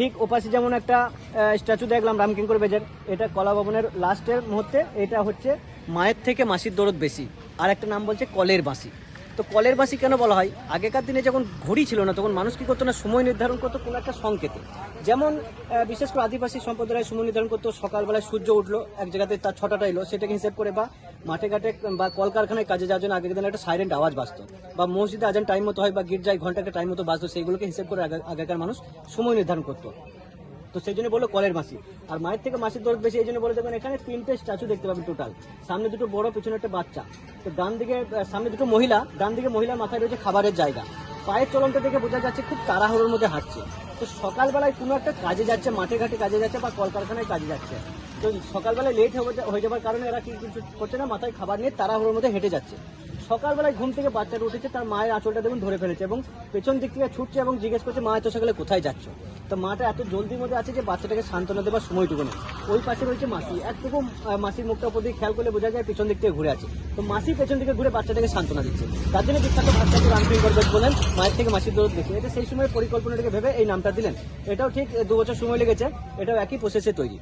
ঠিক ওপাশে যেমন একটা স্ট্যাচু দেখলাম রামকিঙ্কর বেজের, এটা কলা ভবনের লাস্টের মুহূর্তে, এটা হচ্ছে মায়ের থেকে মাসির দরদ বেশি। আর একটা নাম বলছে কলের বাঁশি তো কলের বাঁশি কেন বলা হয়? আগেকার দিনে যখন ঘড়ি ছিল না, তখন মানুষ কী করতো না, সময় নির্ধারণ করতো কোনো একটা সংকেতে। যেমন বিশেষ করে আদিবাসী সম্প্রদায় সময় নির্ধারণ করতো, সকালবেলায় সূর্য উঠল, এক জায়গাতে তার ছটাটা এলো, সেটাকে হিসেব করে বা মাঠে ঘাটে বা কলকারখানায় কাজে যাওয়ার জন্য আগের দিনে একটা সাইলেন্ট আওয়াজ বাজতো। বা মসজিদে আজান টাইম মতো হয় বা গির্জায় ঘন্টাকে টাইম মতো বাজতো, সেইগুলোকে হিসেব করে আগে- আগেকার মানুষ সময় নির্ধারণ করতো। তো সেই জন্য বলল কলের মাসি। আর মায়ের থেকে মাসির দরদ বেশি, এই জন্য বলে দেখবেন এখানে তিনটে স্ট্যাচু দেখতে পাবেন টোটাল সামনে দুটো বড়, পিছনে একটা বাচ্চা। তো ডান দিকে সামনে দুটো মহিলা ডান দিকে মহিলার মাথায় রয়েছে খাবারের জায়গা। পায়ের চলনটা দেখে বোঝা যাচ্ছে খুব তাড়াহুড়োর মধ্যে হাঁটছে। তো সকালবেলায় কোনো একটা কাজে যাচ্ছে, মাঠে ঘাটে কাজে যাচ্ছে বা কলকারখানায় কাজে যাচ্ছে। তো সকালবেলায় লেট হয়ে যাওয়ার কারণে এরা কি কিছু করছে না, মাথায় খাবার নিয়ে তাড়াহুড়োর মধ্যে হেঁটে যাচ্ছে। সকালবেলায় ঘুম থেকে বাচ্চাটা উঠেছে, তার মায়ের আঁচলটা দেখুন ধরে ফেলেছে এবং পেছন দিক থেকে ছুটছে এবং জিজ্ঞেস করছে, মা এত সকালে কোথায় যাচ্ছ? তো মাটা এত জলদির মধ্যে আছে যে বাচ্চাটাকে সান্ত্বনা দেওয়ার সময়টুকু নেই। ওই পাশে রয়েছে মাসি। একটুকু মাসির মুখটা দিকে খেয়াল করলে বোঝা যায় পেছন দিক থেকে ঘুরে আছে। তো মাসি পেছন দিকে ঘুরে বাচ্চাটাকে সান্ত্বনা দিচ্ছে। তার জন্য বিখ্যাত বাচ্চাকে রামপিং করবেন বলেন, মায়ের থেকে মাসির দৌড় বেশি এটা সেই সময় পরিকল্পনাটাকে ভেবে এই নামটা দিলেন। এটাও ঠিক দু বছর সময় লেগেছে। এটাও একই প্রসেসে তৈরি।